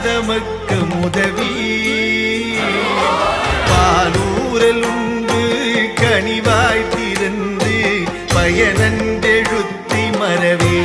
ஆதமக்கு முதவி பாலூரல் உண்டு கனிவாய் திறந்து பயனெழுத்தி மறவே.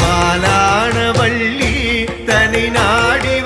மாலான வள்ளி தனி நாடி